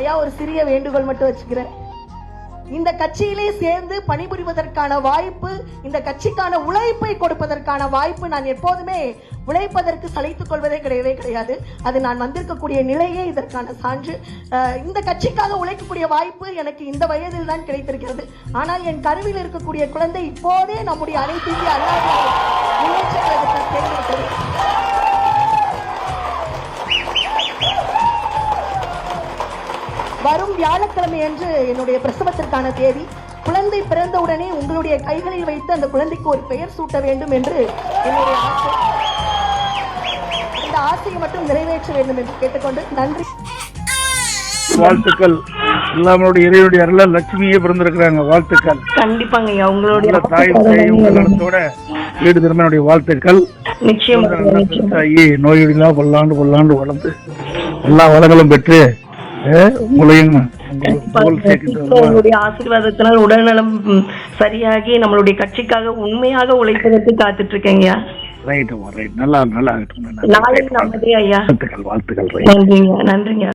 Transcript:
ஐயா ஒரு சிறிய வேண்டுகோள் மட்டும் வச்சுக்கிறேன். இந்த கட்சியிலே சேர்ந்து பணிபுரிவதற்கான வாய்ப்பு இந்த கட்சிக்கான உழைப்பை கொடுப்பதற்கான வாய்ப்பு நான் எப்போதுமே உழைப்பதற்கு சளைத்துக் கொள்வதே கிடையவே கிடையாது. அது நான் வந்திருக்கக்கூடிய நிலையே இதற்கான சான்று. இந்த கட்சிக்காக உழைக்கக்கூடிய வாய்ப்பு எனக்கு இந்த வயதில் தான் கிடைத்திருக்கிறது. ஆனால் என் கருவில் இருக்கக்கூடிய குழந்தை இப்போதே நம்முடைய அனைத்து இந்திய அண்ணா முன்னேற்ற வரும் வியாழக்கிழமை அன்று என்னுடைய பிரசவத்திற்கான தேதி. குழந்தை பிறந்தவுடனே உங்களுடைய கைகளில் வைத்து அந்த குழந்தைக்கு ஒரு பெயர் சூட்ட வேண்டும் என்று என்னுடைய ஆசை. அந்த ஆசையை மட்டும் நிறைவேற்ற வேண்டும் என்று கேட்டுக்கொண்டு நன்றி. வாழ்த்துக்கள். எல்லாமோடைய இறைவனுடைய அருள லட்சுமியே பிறந்திருக்கிறாங்க. வாழ்த்துக்கள். கண்டிப்பாங்க நல்ல தாய் சேய் உங்கள் நலத்தோட வீடு திருமணனுடைய வாழ்த்துக்கள். நிச்சயமா. நோயொடிலாம் பல்லாண்டு பல்லாண்டு வளர்ந்து எல்லா வளங்களும் பெற்று உங்களுடைய ஆசீர்வாதத்தினால் உடல்நலம் சரியாகி நம்மளுடைய கட்சிக்காக உண்மையாக உழைப்பதற்கு காத்துட்டு இருக்கேங்கய்யா ரைட் ரைட் நல்லா நல்லா இருக்கட்டும், நல்லா நாளை இருக்கட்டும். நமதே ஐயா. வாழ்த்துக்கள் நன்றிங்க நன்றிங்க.